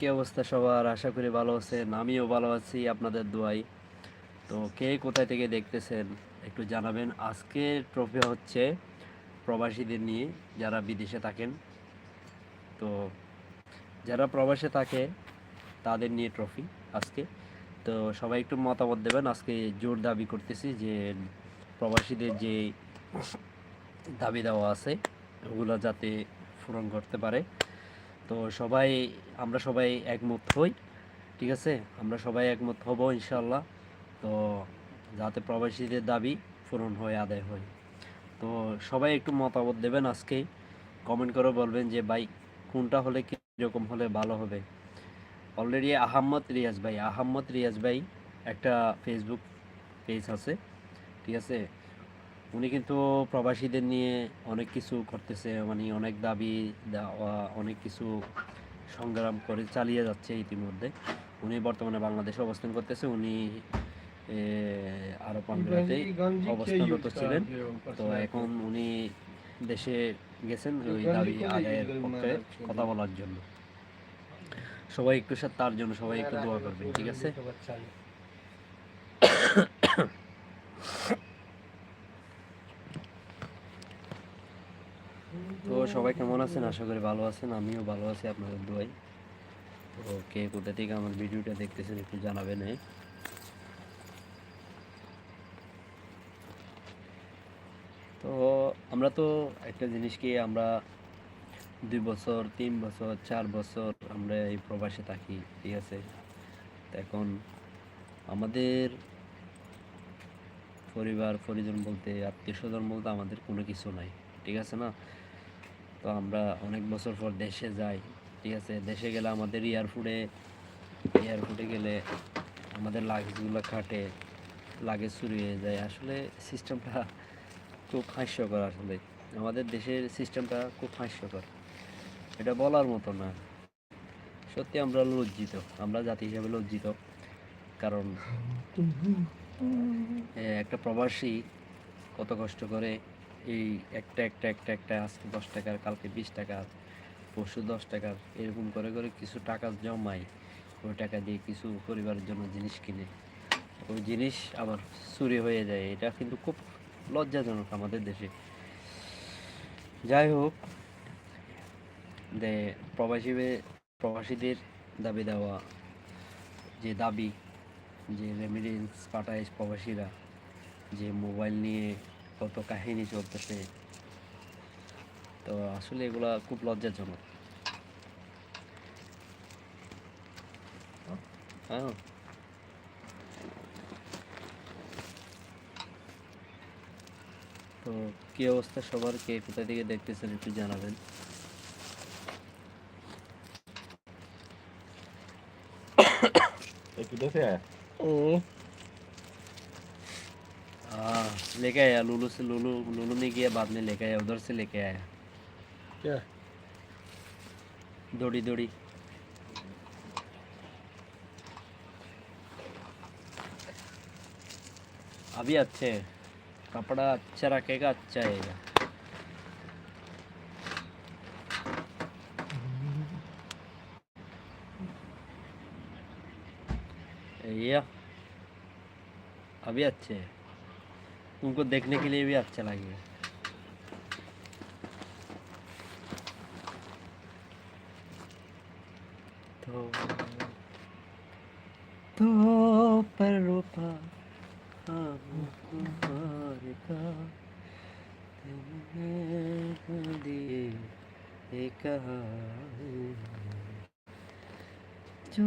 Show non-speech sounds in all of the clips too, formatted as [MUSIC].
কি অবস্থা সবার? আশা করি ভালো আছেন, আমিও ভালো আছি, আপনাদের দোয়াই। তো কে কোথায় থেকে দেখতেছেন একটু জানাবেন। আজকে ট্রফি হচ্ছে প্রবাসীদের নিয়ে যারা বিদেশে থাকেন। তো যারা প্রবাসে থাকে, তাদের নিয়ে ট্রফি আজকে। তো সবাই একটু মতামত দেবেন। আজকে জোর দাবি করতেছি যে প্রবাসীদের যে দাবি দেওয়া আছে, ওগুলো যাতে পূরণ করতে পারে। তো সবাই, আমরা সবাই একমত হই, ঠিক আছে? আমরা সবাই একমত হব ইনশাল্লাহ তো যাতে প্রবাসীদের দাবি পূরণ হয়ে, আদায় হয়। তো সবাই একটু মতামত দেবেন আজকে। কমেন্ট করে বলবেন যে, ভাই, কোনটা হলে কীরকম হলে ভালো হবে? অলরেডি আহাম্মদ রিয়াজ ভাই, আহাম্মদ রিয়াজ ভাই একটা ফেসবুক পেজ আছে, ঠিক আছে? উনি কিন্তু প্রবাসীদের নিয়ে অনেক কিছু করতেছে মানে অনেক দাবি দেওয়া অনেক কিছু সংগ্রাম করে চালিয়ে যাচ্ছে ইতিমধ্যে। উনি বর্তমানে বাংলাদেশে অবস্থান করতেছে উনি আরব আমিরাতে অবস্থানরত ছিলেন। তো এখন উনি দেশে গেছেন ওই দাবি আদায়ের পক্ষে কথা বলার জন্য। সবাই একটু সাথে তার জন্য সবাই একটু দোয়া করবেন ঠিক আছে? [COUGHS] তো সবাই কেমন আছেন? আশা করি ভালো আছেন, আমিও ভালো আছি আপনাদের দোয়াই। তো কে কোথা থেকে আমার ভিডিওটা দেখতেছেন একটু জানাবেন তো আমরা তো একটা জিনিস কি আমরা দুই বছর, তিন বছর, চার বছর আমরা এই প্রবাসে থাকি, ঠিক আছে? এখন আমাদের পরিবার, পরিজন বলতে আত্মীয় স্বজন বলতে আমাদের কোনো কিছু নাই, ঠিক আছে না? তো আমরা অনেক বছর পর দেশে যাই, ঠিক আছে? দেশে গেলে আমাদের এয়ারপোর্টে এয়ারপোর্টে গেলে আমাদের লাগেজগুলো খাটে লাগেজ চুরি হয়ে যায়। আসলে সিস্টেমটা খুব হাস্যকর আসলে। আমাদের দেশের সিস্টেমটা খুব হাস্যকর। এটা বলার মতো না। সত্যি আমরা লজ্জিত। আমরা জাতি হিসাবে লজ্জিত। কারণ একটা প্রবাসী কত কষ্ট করে এই একটা একটা একটা একটা, আজকে দশ টাকার, কালকে বিশ টাকার পরশু দশ টাকার এরকম করে করে কিছু টাকা জমায়। ওই টাকা দিয়ে কিছু পরিবারের জন্য জিনিস কিনে। ওই জিনিস আবার চুরি হয়ে যায়। এটা কিন্তু খুব লজ্জাজনক আমাদের দেশে। যাই হোক, যে প্রবাসী প্রবাসীদের দাবি দেওয়া, যে দাবি, যে রেমিডেন্স পাঠায় প্রবাসীরা, যে মোবাইল নিয়ে কত কাহিনী চলতেছে। তো আসলে এগুলা খুব লজ্জাজনক। হ্যাঁ। তো কি অবস্থা সবার? কে কোথা থেকে দেখতেছেন একটু জানাবেন। একটু দেখে ও हाँ लेके आया लुलू से लुलू लुलू ने किया बाद में लेके आया उधर से लेके आया। क्या? दौड़ी दौड़ी। अभी अच्छे हैं। कपड़ा अच्छा रखेगा अच्छा आएगा। ये। अभी अच्छे हैं। तुमको देखने के लिए भी अच्छा लगेगा तो तो पर एक जो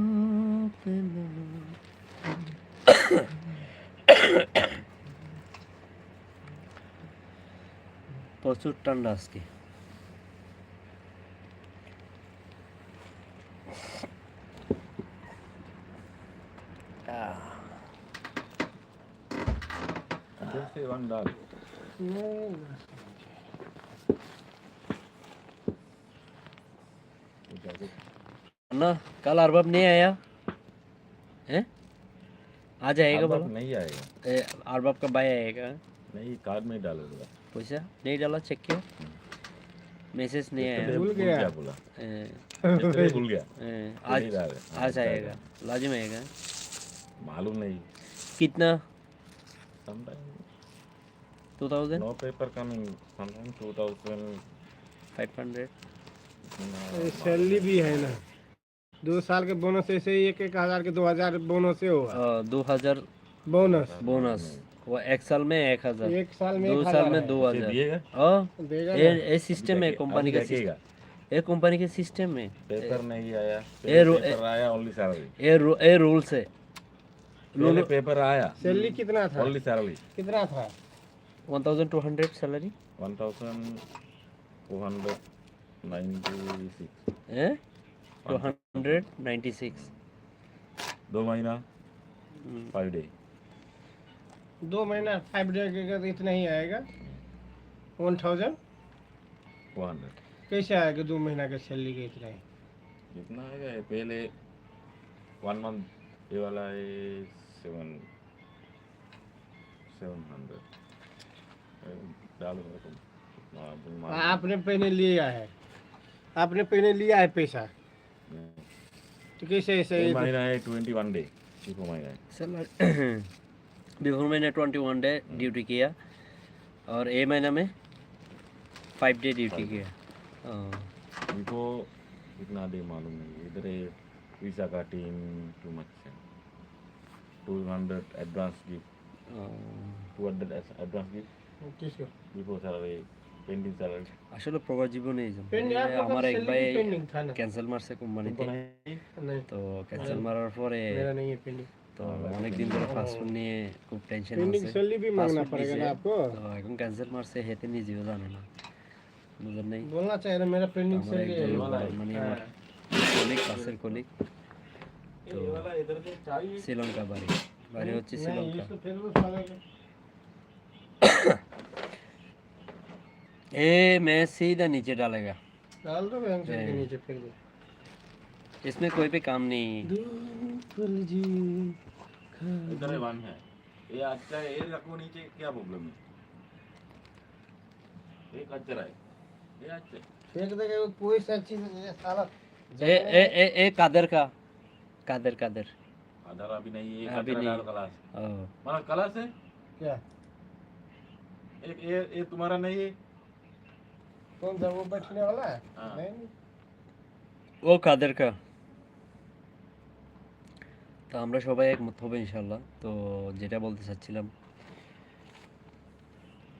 প্রচুর ঠান্ডা আজকে আহ इधर से वन डाल ना कल अरबाब नहीं आया हैं आ जाएगा अब बोलो नहीं आएगा ए, अरबाब का भाई आएगा नहीं कार्ड में डालेगा पैसा नहीं डाला चेक किया मैसेज नहीं आया भूल गया बोला ए, भूल गया ए, आज आज आज आएगा लाजिम आएगा मालूम नहीं कितना two thousand no paper coming sometime 2000 five hundred salary भी है ना। दो साल के बोनस ऐसे ही एक एक हज़ार के दो हज़ार बोनस से होगा। दो हज़ार बोनस बोनस वो एक साल में एक हज़ार। एक साल में दो साल में दो हज़ार। हाँ। ये सिस्टम है कंपनी का सिस्टम ये कंपनी के सिस्टम में। पेपर नहीं आया। ये रो- पेपर आया ओनली सैलरी ये रू- ये रूल्स है। पहले पेपर आया। सैलरी कितना था? ओनली सैलरी कितना था? One thousand two hundred salary 1296 है टू हंड्रेड नाइन्टी सिक्स दो महीना। फाइव डे दो महीना फाइव डे का तो इतना ही आएगा। वन थाउज़ेंड टू हंड्रेड कैसे आएगा दो महीना का सैलरी का इतना ही? जितना आएगा पहले वन मंथ ये वाला है सेवन सेवन हंड्रेड डालो मेरे तुम आपने पहले लिया है। आपने पहले लिया है पैसा। तो कैसे ऐसे महीना है ट्वेंटी वन डे बिफोर महीना है। [CLEARS THROAT] बिफोर मैंने ट्वेंटी वन डे ड्यूटी किया और ए महीना में फाइव डे ड्यूटी किया हाँ, बिफोर कितना डे मालूम नहीं इधर है वीसा का टीम टू मच है टू हंड्रेड एडवांस गिफ्ट हाँ। टू हंड्रेड एडवांस गिफ्ट किसको बिफोर सैलरी पेंडिंग सैलरी আসলে প্রবাস জীবনে এই যে पेंडिंग आप लोग का আমার এক सैलरी ভাই पेंडिंग था ना ক্যান্সেল মারছে কোম্পানিতে नहीं তো ক্যান্সেল মারার পরে मेरा नहीं है पेंडिंग তো অনেক দিন ধরে পাসপোর্ট নিয়ে খুব টেনশন पेंडिंग আছে सैलरी भी मांगना पासपोर्ट पड़ेगा दीजिए। ना आपको তো এখন ক্যান্সেল মারছে হেতে নিজেও জানে না বুঝলেন নাই बोलना चाहिए ना मेरा पेंडिंग আমার सैलरी একজন है মানে আমার কলিগ কাছের কলিগ তো শ্রীলঙ্কা বাড়ি বাড়ি হচ্ছে नहीं শ্রীলঙ্কা इसको फिर उस वाले को ए मैं सीधा नीचे डालेगा डाल दो बैंक से नहीं। नीचे फिर दो इसमें कोई भी काम नहीं। इधर वन है। ये अच्छा है ये रखो नीचे क्या प्रॉब्लम है? एक अच्छा है ये अच्छा फेंक देगा वो कोई सच्ची साला ए ए ए ए कादर का। कादर कादर। कादर अभी नहीं है अभी नहीं। क्लास। माना क्लास है? क्या? एक ये ये तुम्हारा नहीं है? कौन सा वो बैठने वाला है? हाँ। नहीं। वो कादर का। তো আমরা সবাই একমত হবে ইনশাল্লাহ তো যেটা বলতে চাচ্ছিলাম,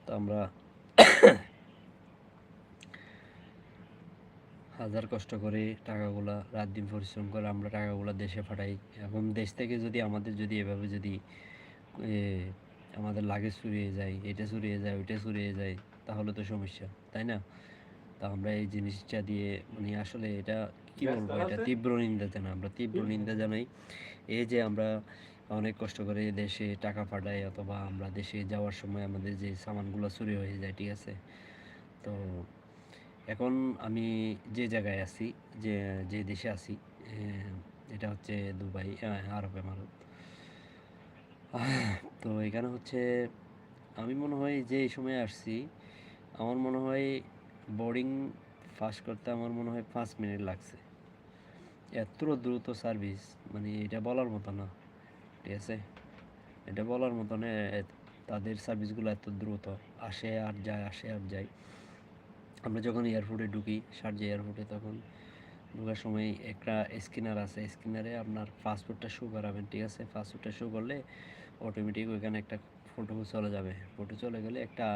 তো আমরা হাজার কষ্ট করে টাকাগুলা, রাত দিন পরিশ্রম করে আমরা টাকাগুলা দেশে পাঠাই। এবং দেশ থেকে যদি আমাদের যদি এভাবে যদি আমাদের লাগেজ চুরিয়ে যায়, এটা চুরিয়ে যায়, ওইটা চুরিয়ে যায়, তাহলে তো সমস্যা, তাই না? তা আমরা এই জিনিসটা দিয়ে মানে আসলে এটা কি বলব? এটা তীব্র নিন্দা জানাই আমরা তীব্র নিন্দা জানাই। এই যে আমরা অনেক কষ্ট করে দেশে টাকা পাঠাই অথবা আমরা দেশে যাওয়ার সময় আমাদের যে সামানগুলো চুরি হয়ে যায় ঠিক আছে? তো এখন আমি যে জায়গায় আছি যে যে দেশে আছি এটা হচ্ছে দুবাই আরব এমারত। তো এখানে হচ্ছে আমি মনে হয় যে এই সময় আসছি আমার মনে হয় বোর্ডিং পাস করতে আমার মনে হয় পাঁচ মিনিট লাগছে। এত দ্রুত সার্ভিস মানে এটা বলার মতো না, ঠিক আছে? এটা বলার মতো না তাদের সার্ভিসগুলো এত দ্রুত, আসে আর যায়, আসে আর যায়। আমরা যখন এয়ারপোর্টে ঢুকি শারজা এয়ারপোর্টে তখন ঢোকার সময় একটা স্ক্যানার আছে স্ক্যানারে আপনার পাসপোর্টটা শো করাবেন, ঠিক আছে? পাসপোর্টটা শো করলে অটোমেটিক ওইখানে একটা ফটো চলে যাবে। ফটো চলে গেলে একটা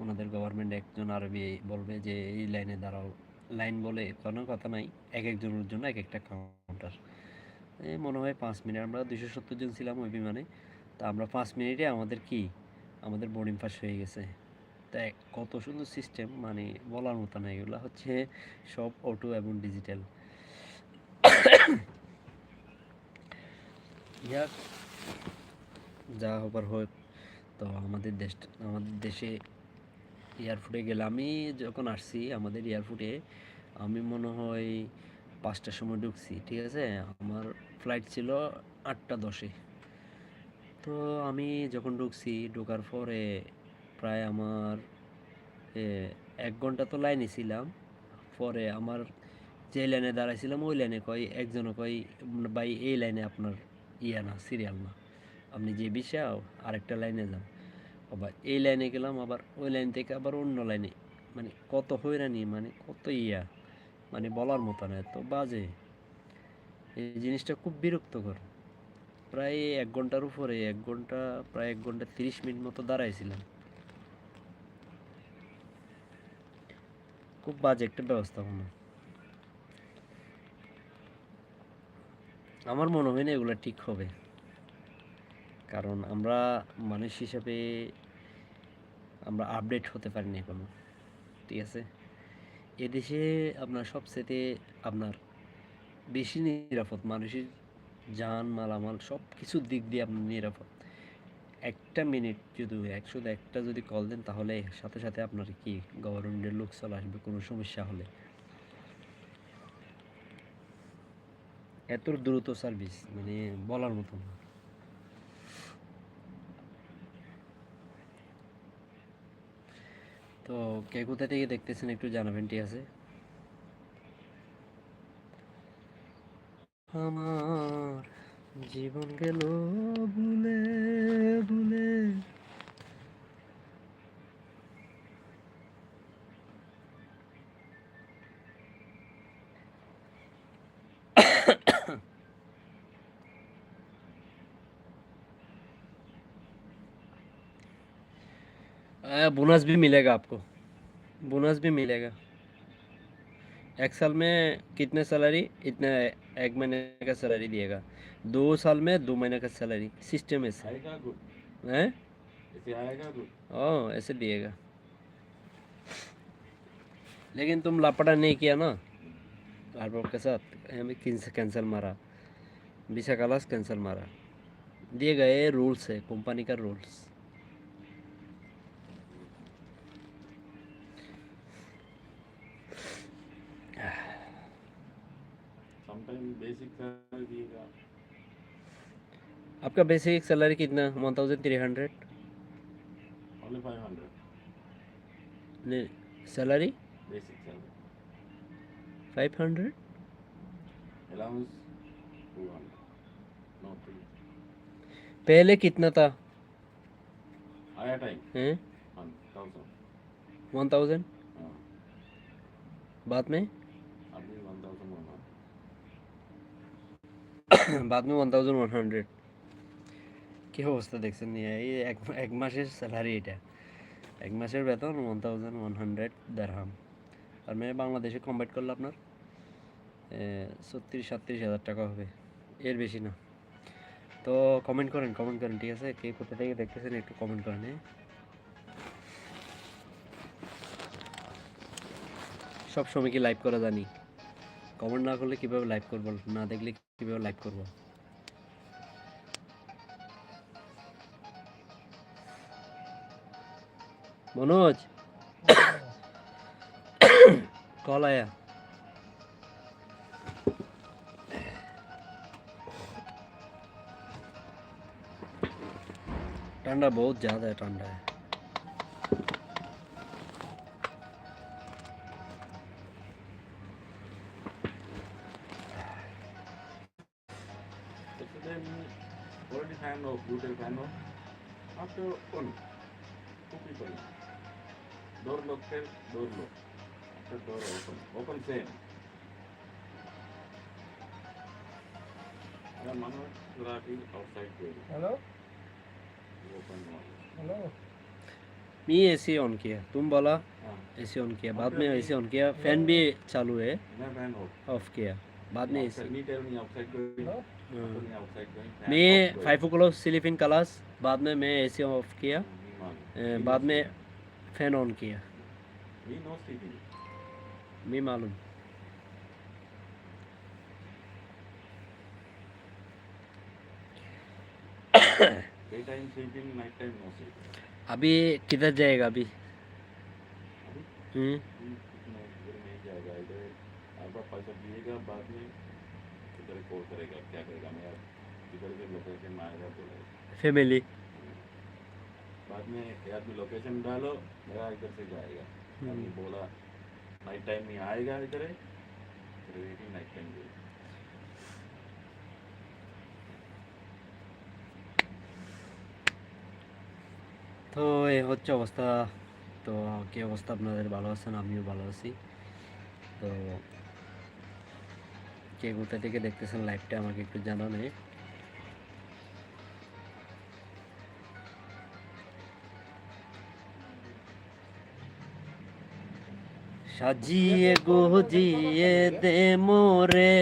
ওনাদের গভর্নমেন্ট একজন আরবি বলবে যে, এই লাইনে দাঁড়াও। লাইন বলে কোনো কথা নাই এক একজনের জন্য এক একটা কাউন্টার মনে হয় পাঁচ মিনিট, আমরা দুশো সত্তর জন ছিলাম ওই বিমানে। তা আমরা পাঁচ মিনিটে আমাদের কি? আমাদের বোর্ডিং পাস হয়ে গেছে। তাই কত সুন্দর সিস্টেম মানে বলার মতো না, এগুলো হচ্ছে সব অটো এবং ডিজিটাল যা হবার হোক, তো আমাদের দেশ, আমাদের দেশে এয়ারপোর্টে গেলে আমি যখন আসছি আমাদের এয়ারপোর্টে আমি মনে হয় পাঁচটার সময় ঢুকছি, ঠিক আছে? আমার ফ্লাইট ছিল আটটা দশে। তো আমি যখন ঢুকছি, ঢোকার পরে প্রায় আমার এক ঘণ্টা তো লাইনে ছিলাম। পরে আমার যে লাইনে দাঁড়াইছিলাম, ওই লাইনে কয়, একজনও কয়, ভাই, এই লাইনে আপনার ইয়া না সিরিয়াল না। আপনি যে বিষয় আরেকটা লাইনে যান। আবার এই লাইনে গেলাম, আবার ওই লাইন থেকে আবার অন্য লাইনে। মানে কত হয়রানি মানে কত ইয়া মানে বলার মতো না, এত বাজে। এই জিনিসটা খুব বিরক্তকর। প্রায় এক ঘণ্টার উপরে, এক ঘণ্টা, প্রায় এক ঘণ্টা তিরিশ মিনিট মতো দাঁড়াইছিলাম। খুব বাজে একটা ব্যবস্থাপনা আমার মনে হয় না এগুলো ঠিক হবে। কারণ আমরা মানুষ হিসাবে আমরা আপডেট হতে পারিনি এখনও, ঠিক আছে? এদেশে আপনার সবচেয়ে আপনার বেশি নিরাপদ, মানুষের যান, মালামাল সব কিছুর দিক দিয়ে আপনার নিরাপদ। একটা মিনিট যদি একশো একটা যদি কল দেন, তাহলে সাথে সাথে আপনার কি গভর্নমেন্টের লোক চলে আসবে, কোনো সমস্যা হলে। এত দ্রুত সার্ভিস মানে বলার মতো না। তো কে কোথা থেকে দেখতেছেন একটু জানাবেন ঠিক আছে? আমার জীবন গেল ভুলে ভুলে। बोनस भी मिलेगा आपको। बोनस भी मिलेगा। एक साल में कितने सैलरी इतने एक महीने का सैलरी दिएगा। दो साल में दो महीने का सैलरी सिस्टम ऐसे। आएगा गुड हैं? ऐसे ओ ऐसे दिएगा। लेकिन तुम लापड़ा नहीं किया ना? आरबोक के साथ। हमें कैंसिल मारा? बीसा क्लास कैंसिल मारा। दिए गए रूल्स है कंपनी का रूल्स समटाइम बेसिक सैलरी दिएगा आपका बेसिक सैलरी कितना? One thousand three hundred 500 salary basic salary five hundred allowance 200 no three पहले कितना था? आया टाइम वन थाउज़ेंड बाद में? [COUGHS] বাদ মে ওয়ান থাউজেন্ড ওয়ান হান্ড্রেড কী অবস্থা দেখছেন এই এক এক মাসের স্যালারি এটা। এক মাসের বেতন ওয়ান থাউজেন্ড ওয়ান হান্ড্রেড দেড়হাম আর মেয়ে বাংলাদেশে কমপ্লিট করলে আপনার? ছত্রিশ, সাতত্রিশ হাজার টাকা হবে। এর বেশি না। তো কমেন্ট করেন কমেন্ট করেন, ঠিক আছে? কে কোথা থেকে দেখতেছেন একটু কমেন্ট করেন হ্যাঁ সব সময় কি লাইভ করা জানি? কমেন্ট না করলে কীভাবে লাইভ করব? না দেখলে কিভাবে লাইভ করবো मनोज कॉल आया ठंडा बहुत ज़्यादा है ठंडा है After one two people. Door locked, door locked. After door open, open same. And Manoj Surati outside going. Hello Open one. Hello मैं एसी ऑन किया तुम बोला हाँ, एसी ऑन किया बाद में एसी ऑन किया फ़ैन भी चालू है मैं off. ऑफ़ किया बाद में मैं five o'clock sleep in class बाद में मैं ए ऑफ़ किया बाद में फ़ैन ऑन किया। मैं मालूम। अभी किधर जाएगा अभी? हम्म। आपका पैसा दिएगा बाद में इधर कॉल करेगा क्या करेगा मैं अब इधर से लोकेशन में आएगा तो फैमिली बाद में ये आदमी लोकेशन डालो मेरा इधर से जाएगा आदमी बोला नाइट टाइम में आएगा इधर है Reading night time day. তো এই হচ্ছে অবস্থা তো কি অবস্থা আপনাদের ভালো আছেন আমিও ভালো আছি তো কে কোথা থেকে দেখতেছেন লাইভটা আমাকে একটু জানানে। সাজিয়ে গুজিয়ে দে মোরে,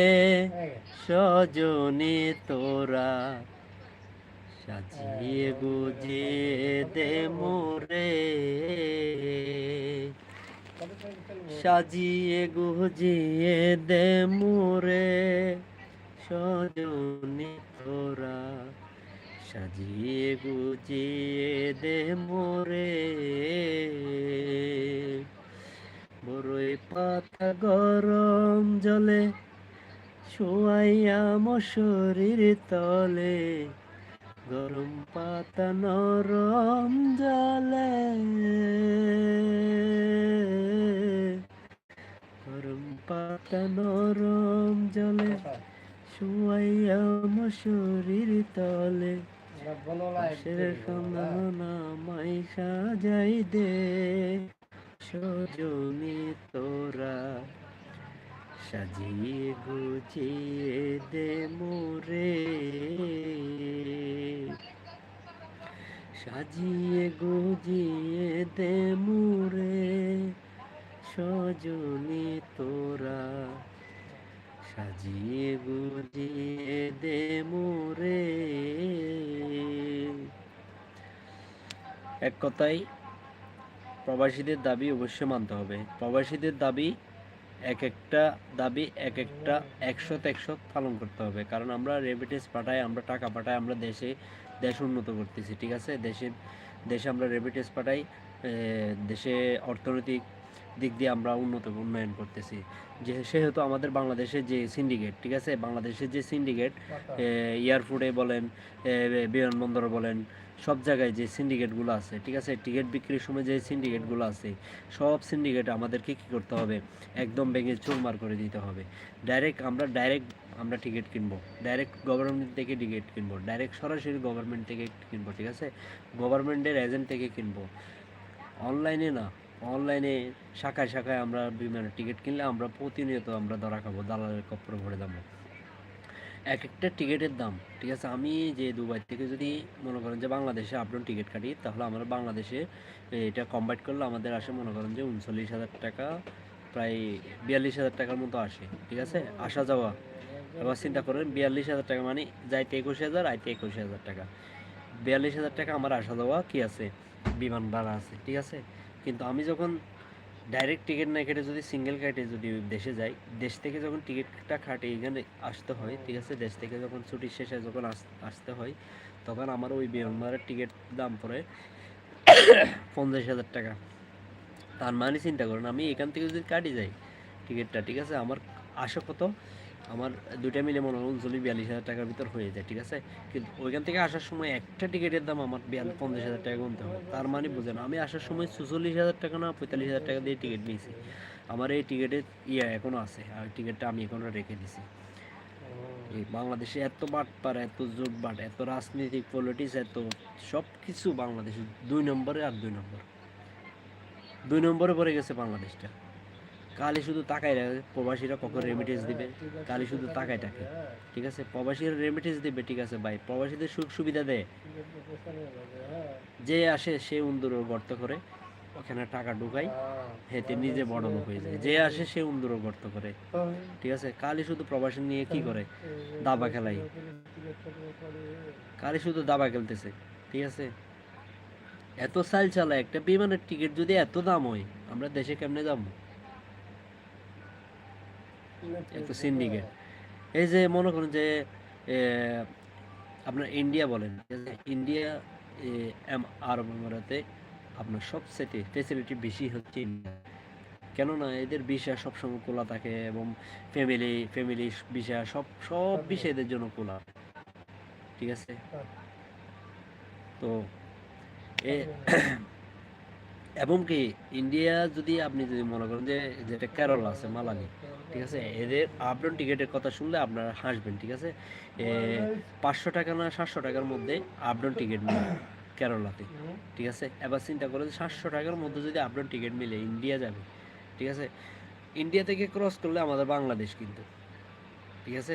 সজনী তোরা। সাজিয়ে গুজিয়ে দে মোরে। সাজিয়ে গুজিয়ে দে মোরে, সজনী তোরা। সাজিয়ে গুজিয়ে দে মোরে বড়ই পাতা গরম জলে শোয়াইয়া মশারির তলে, গরম পাতা নরম জলে। গরম পাতা নরম জলে শুয়াইয়া মশারির তলে। মাই সাজাই দে। সজনী তোরা সাজিয়ে গুজিয়ে দে মোরে। সাজিয়ে গুজিয়ে দে মোরে। সজনী তোরা সাজিয়ে গুজিয়ে দে মোরে। এক কথায়, প্রবাসীদের দাবি অবশ্যই মানতে হবে। প্রবাসীদের দাবি এক একটা দাবি এক একটা একশো একশো পালন করতে হবে। কারণ আমরা রেমিটেন্স পাঠাই, আমরা টাকা পাঠাই, আমরা দেশে, দেশ উন্নত করতেছি, ঠিক আছে? দেশে দেশে আমরা রেমিটেন্স পাঠাই দেশে অর্থনৈতিক দিক দিয়ে আমরা উন্নত উন্নয়ন করতেছি। যে সেহেতু আমাদের বাংলাদেশের যে সিন্ডিকেট ঠিক আছে? বাংলাদেশের যে সিন্ডিকেট এয়ারপোর্টে বলেন বিমানবন্দর বলেন সব জায়গায় যে সিন্ডিকেটগুলো আছে ঠিক আছে? টিকিট বিক্রির সময় যে সিন্ডিকেটগুলো আছে সব সিন্ডিকেট আমাদেরকে কী করতে হবে? একদম ভেঙে চুরমার করে দিতে হবে। ডাইরেক্ট আমরা ডাইরেক্ট আমরা টিকিট কিনবো। ডাইরেক্ট গভর্নমেন্ট থেকে টিকিট কিনবো। ডাইরেক্ট সরাসরি গভর্নমেন্ট থেকে কিনবো ঠিক আছে? গভর্নমেন্টের এজেন্ট থেকে কিনবো। অনলাইনে না অনলাইনে শাখায় শাখায় আমরা বিমানের টিকিট কিনলে আমরা প্রতিনিয়ত আমরা ধরা খাব, দালালের কপ্পরে ভরে যাব এক একটা টিকিটের দাম, ঠিক আছে? আমি যে দুবাই থেকে যদি মনে করেন যে বাংলাদেশে আপডাউন টিকিট কাটি, তাহলে আমরা বাংলাদেশে এটা কম্বাইট করলে আমাদের আসে মনে করেন যে উনচল্লিশ হাজার টাকা, প্রায় বিয়াল্লিশ হাজার টাকার মতো আসে, ঠিক আছে? আসা যাওয়া। এবার চিন্তা করেন, বিয়াল্লিশ হাজার টাকা মানে যাইতে একুশ হাজার, আইতে একুশ হাজার টাকা। বিয়াল্লিশ হাজার টাকা আমার আসা যাওয়া কি আছে? বিমান ভাড়া আছে, ঠিক আছে? কিন্তু আমি যখন ডাইরেক্ট টিকিট না কেটে যদি সিঙ্গেল কাটে যদি দেশে যাই, দেশ থেকে যখন টিকিটটা কাটে, এখানে আসতে হয়, ঠিক আছে? দেশ থেকে যখন ছুটির শেষে যখন আস- আসতে হয়, তখন আমার ওই বিমান টিকিট দাম পড়ে পঞ্চাশ হাজার টাকা। তার মানে চিন্তা করুন, আমি এখান থেকে যদি কাটি যাই টিকিটটা ঠিক আছে? আমার আসা কত? আমার দুইটা মিলে মনে হয় উনচল্লিশ, বিয়াল্লিশ হাজার টাকার ভিতর হয়ে যায়, ঠিক আছে? কিন্তু ওইখান থেকে আসার সময় একটা টিকিটের দাম আমার বিয়াল্লিশ, পঞ্চাশ হাজার টাকা গুনতে হবে তার মানে বুঝেন, আমি আসার সময় চুচল্লিশ হাজার টাকা না, পঁয়তাল্লিশ হাজার টাকা দিয়ে টিকিট নিয়েছি। আমার এই টিকিটের ইয়ে এখনও আছে, আর টিকিটটা আমি এখনও রেখে দিছি। এই বাংলাদেশে এত বাটপার, এত জোটবাট, এত রাজনীতিক পলিটিক্স এত সব কিছু বাংলাদেশে। দুই নম্বরে আর দুই নম্বর। দুই নম্বরে পড়ে গেছে বাংলাদেশটা। কালি শুধু তাকাই রাখে প্রবাসীরা কখন রেমিটেন্স দিবে? কালি শুধু তাকায় টাকে ঠিক আছে? প্রবাসীরা রেমিটেন্স দিবে, ঠিক আছে ভাই? প্রবাসীদের সুখ সুবিধা দেয় যে আসে, সে উন্দুর গর্ত করে। ওখানে টাকা ঢুকাই হেতে নিজে বড় লোক হয়ে যায়। যে আসে, সে উন্দুর গর্ত করে। ঠিক আছে? কালি শুধু প্রবাসী নিয়ে কি করে? দাবা খেলাই কালি শুধু দাবা খেলতেছে। ঠিক আছে? এত সাল চালায় একটা বিমানের টিকিট যদি এত দাম হয়, আমরা দেশে কেমনে যাব? এত সিন্ডিকেট। এই যে মনে করেন যে আপনার ইন্ডিয়া বলেন ইন্ডিয়া এম- আরব আমিরাতে আপনার সবচেয়ে ফেসিলিটি বেশি হচ্ছে ইন্ডিয়া। কেননা এদের ভিসা সবসময় খোলা থাকে এবং ফ্যামিলি ফ্যামিলি ভিসা সব সব ভিসা এদের জন্য খোলা। ঠিক আছে? তো এ এবং কি ইন্ডিয়া যদি আপনি যদি মনে করেন যে, যেটা কেরল আছে মালালি ঠিক আছে? এদের আপডাউন টিকিটের কথা শুনলে আপনারা হাসবেন, ঠিক আছে? পাঁচশো টাকা না সাতশো টাকার মধ্যে আপডাউন টিকিট মিলে কেরলাতে ঠিক আছে? এবার চিন্তা করে সাতশো টাকার মধ্যে যদি আপডাউন টিকিট মিলে ইন্ডিয়া যাবে, ঠিক আছে? ইন্ডিয়া থেকে ক্রস করলে আমাদের বাংলাদেশ কিন্তু, ঠিক আছে?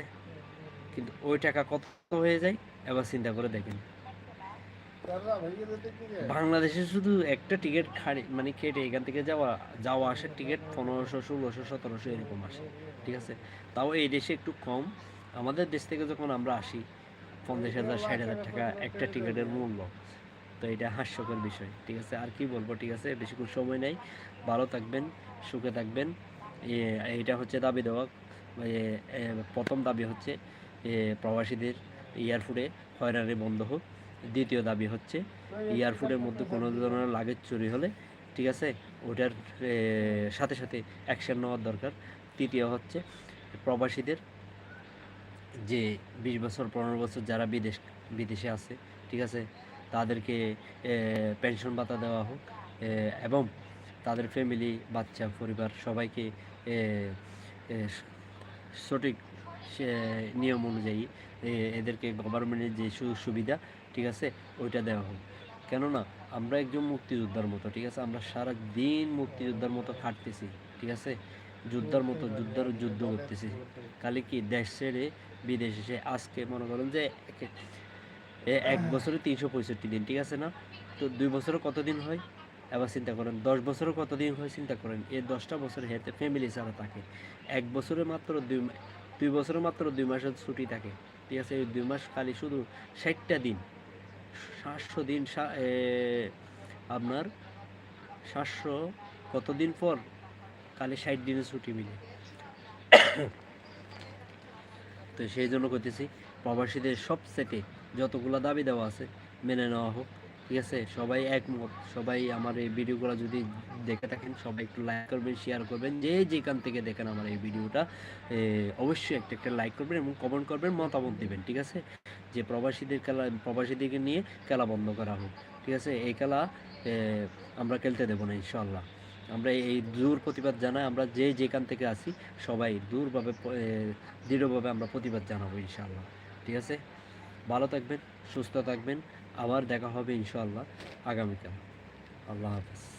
কিন্তু ওই টাকা কত হয়ে যায়? এবার চিন্তা করে দেখেন। বাংলাদেশে শুধু একটা টিকিট খাড়ি মানে কেটে এখান থেকে যাওয়া যাওয়া আসার টিকিট পনেরোশো, ষোলোশো, সতেরোশো এরকম আসে, ঠিক আছে? তাও এই দেশে একটু কম। আমাদের দেশ থেকে যখন আমরা আসি, পঞ্চাশ হাজার, ষাট হাজার টাকা একটা টিকিটের মূল্য। তো এটা হাস্যকর বিষয়, ঠিক আছে? আর কি বলব, ঠিক আছে? বেশিক্ষণ সময় নেই। ভালো থাকবেন, সুখে থাকবেন। এ- এইটা হচ্ছে দাবি দেওয়া। প্রথম দাবি হচ্ছে প্রবাসীদের এয়ারপোর্টে হয়রানি বন্ধ হোক। দ্বিতীয় দাবি হচ্ছে এয়ারপোর্টের মধ্যে কোনো ধরনের লাগেজ চুরি হলে, ঠিক আছে, ওটার সাথে সাথে অ্যাকশন নেওয়ার দরকার। তৃতীয় হচ্ছে, প্রবাসীদের যে বিশ বছর, পনেরো বছর যারা বিদেশ, বিদেশে আছে, ঠিক আছে, তাদেরকে পেনশন ভাতা দেওয়া হোক এবং তাদের ফ্যামিলি বাচ্চা, পরিবার, সবাইকে সঠিক নিয়ম অনুযায়ী এদেরকে গভর্নমেন্টের যে সুযোগ সুবিধা ঠিক আছে? ওইটা দেওয়া হোক। কেননা আমরা একজন মুক্তিযোদ্ধার মতো, ঠিক আছে? আমরা সারা দিন মুক্তিযোদ্ধার মতো খাটতেছি, ঠিক আছে? যুদ্ধার মতো, যুদ্ধার যুদ্ধ করতেছি। খালি কি দেশ ছেড়ে বিদেশ এসে আজকে মনে করেন যে এক বছরে তিনশো পঁয়ষট্টি দিন, ঠিক আছে না? তো দুই বছরে কতদিন হয়? এবার চিন্তা করেন, দশ বছরে কতদিন হয় চিন্তা করেন? এই দশটা বছর হেতে ফ্যামিলি ছাড়া থাকে। এক বছরে মাত্র দুই দুই বছরে মাত্র দুই মাসের ছুটি থাকে, ঠিক আছে? এই দুই মাস খালি শুধু ষাটটা দিন। সাতশো দিন আপনার সাতশো কতদিন পর খালি ষাট দিনের ছুটি মিলে? তো সেই জন্য করতেছি প্রবাসীদের সব সেটে যতগুলো দাবি দেওয়া আছে মেনে নেওয়া হোক, ঠিক আছে? সবাই একমত, সবাই আমার এই ভিডিওগুলো যদি দেখে থাকেন, সবাই একটু লাইক করবেন শেয়ার করবেন, যে যেখান থেকে দেখেন আমার এই ভিডিওটা অবশ্যই একটা একটা লাইক করবেন এবং কমেন্ট করবেন, মতামত দিবেন, ঠিক আছে? যে প্রবাসীদের খেলা, প্রবাসীদেরকে নিয়ে খেলা বন্ধ করা হোক, ঠিক আছে? এই খেলা আমরা খেলতে দেবো না ইনশাল্লাহ আমরা এই দূর প্রতিবাদ জানাই, আমরা যে যেখান থেকে আসি সবাই দূরভাবে দৃঢ়ভাবে আমরা প্রতিবাদ জানাব ইনশাল্লাহ ঠিক আছে? ভালো থাকবেন, সুস্থ থাকবেন, আবার দেখা হবে ইনশাল্লাহ আগামীকাল। আল্লাহ হাফেজ।